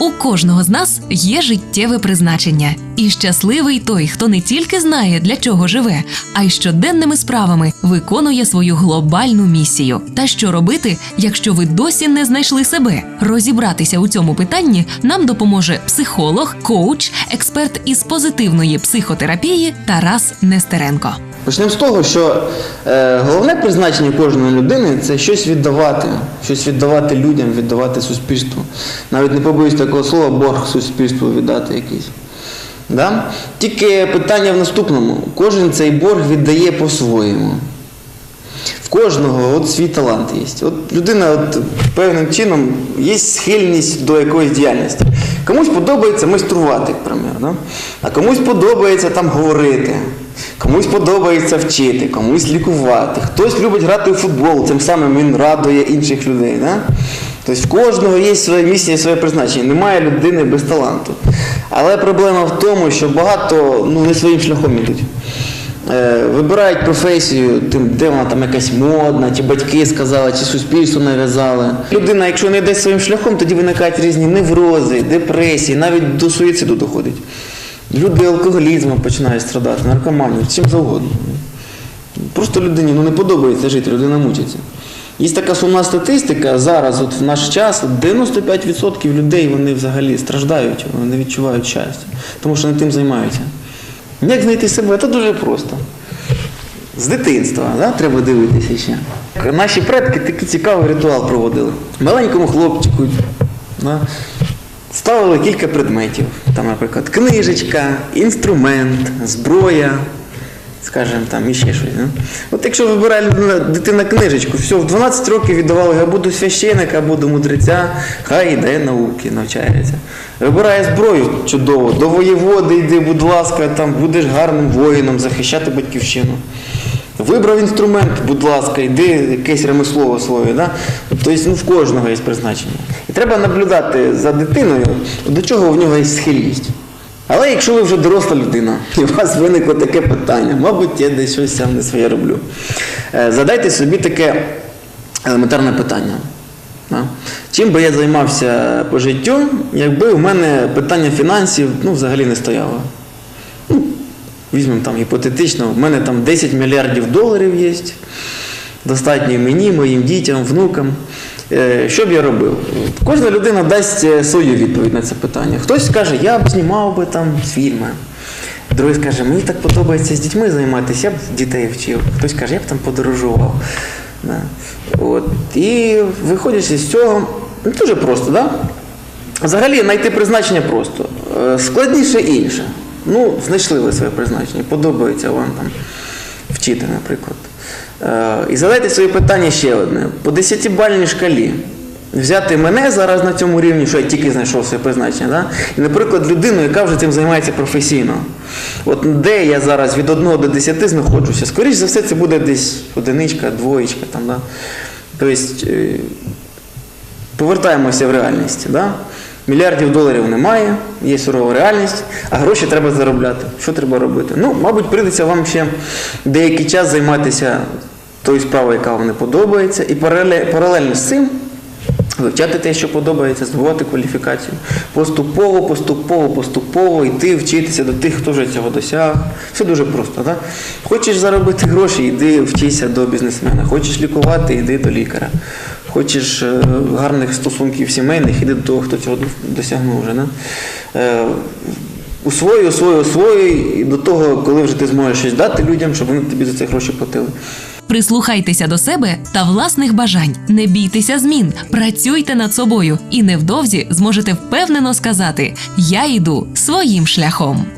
У кожного з нас є життєве призначення, і щасливий той, хто не тільки знає, для чого живе, а й щоденними справами виконує свою глобальну місію. Та що робити, якщо ви досі не знайшли себе? Розібратися у цьому питанні нам допоможе психолог, коуч, експерт із позитивної психотерапії Тарас Нестеренко. Почнемо з того, що е, головне призначення кожної людини це щось віддавати, щось віддавати людям, віддавати суспільству. Навіть не побоюсь такого слова, борг суспільству віддати якийсь. Да? Тільки питання в наступному: кожен цей борг віддає по-своєму. В кожного от свій талант є. От людина от, певним чином є схильність до якоїсь діяльності. Комусь подобається майструвати, к да? а комусь подобається там говорити, комусь подобається вчити, комусь лікувати. Хтось любить грати у футбол, тим самим він радує інших людей. Да? Тобто в кожного є своя місія, своє призначення. Немає людини без таланту. Але проблема в тому, що багато ну, не своїм шляхом ідуть. Е, Вибирають професію, тим, де вона там якась модна, чи батьки сказали, чи суспільство нав'язали. Людина, якщо не йде своїм шляхом, тоді виникають різні неврози, депресії, навіть до суїциду доходить. Люди алкоголізмом починають страдати, наркоманію, чим завгодно. Просто людині ну, не подобається жити, людина мучиться. Є така сумна статистика, зараз, от в наш час, 95% людей вони взагалі страждають, вони відчувають щастя, тому що не тим займаються. Як знайти себе? Це дуже просто. З дитинства да? треба дивитися ще. Наші предки такий цікавий ритуал проводили. Маленькому хлопчику да? Ставили кілька предметів. Там, наприклад, книжечка, інструмент, зброя, скажімо, там іще щось. Да? От якщо вибирає дитина книжечку, все, в 12 років віддавали, я буду священика, буду мудреця, хай йде науки, навчається. Вибирає зброю чудово, до воєводи йди, будь ласка, там будеш гарним воїном, захищати батьківщину. Вибрав інструмент, будь ласка, йди якесь ремесло освоюй. Да? Тобто ну, в кожного є призначення. І треба наблюдати за дитиною, до чого в нього є схильність. Але якщо ви вже доросла людина, і у вас виникло таке питання, мабуть, я десь щось сам не своє роблю. Е, Задайте собі таке елементарне питання. Чим би я займався по життю, якби у мене питання фінансів ну, взагалі не стояло. Ну, візьмемо там гіпотетично, в мене там 10 мільярдів доларів є, достатньо мені, моїм дітям, внукам. Е, Що б я робив? Кожна людина дасть е, свою відповідь на це питання. Хтось скаже, я б знімав би там фільми. Другий скаже, мені так подобається з дітьми займатися, я б дітей вчив. Хтось каже, я б там подорожував. От. І виходячи з цього, ну, дуже просто, да? Взагалі знайти призначення просто. Е, Складніше інше. Ну, знайшли ви своє призначення, подобається вам там вчити, наприклад. Е, І задайте собі питання ще одне. По 10-бальній шкалі. Взяти мене зараз на цьому рівні, що я тільки знайшов своє призначення, да? і, наприклад, людину, яка вже цим займається професійно. От де я зараз від 1 до 10 знаходжуся, скоріш за все, це буде десь одиничка, двоєчка. Там, да? Тобто, повертаємося в реальність. Да? Мільярдів доларів немає, є сурова реальність, а гроші треба заробляти. Що треба робити? Ну, мабуть, прийдеться вам ще деякий час займатися тою справою, яка вам не подобається, і парале- паралельно з цим вивчати те, що подобається, здобувати кваліфікацію. Поступово, поступово, поступово йти вчитися до тих, хто вже цього досяг. Все дуже просто. Так? Хочеш заробити гроші, йди вчися до бізнесмена. Хочеш лікувати, йди до лікаря. Хочеш е, гарних стосунків сімейних, іди до того, хто цього досягнув вже. Да? Е, Усвоюй, усвоюй, усвоюй, і до того, коли вже ти зможеш щось дати людям, щоб вони тобі за це гроші платили. Прислухайтеся до себе та власних бажань. Не бійтеся змін, працюйте над собою, і невдовзі зможете впевнено сказати: Я йду своїм шляхом.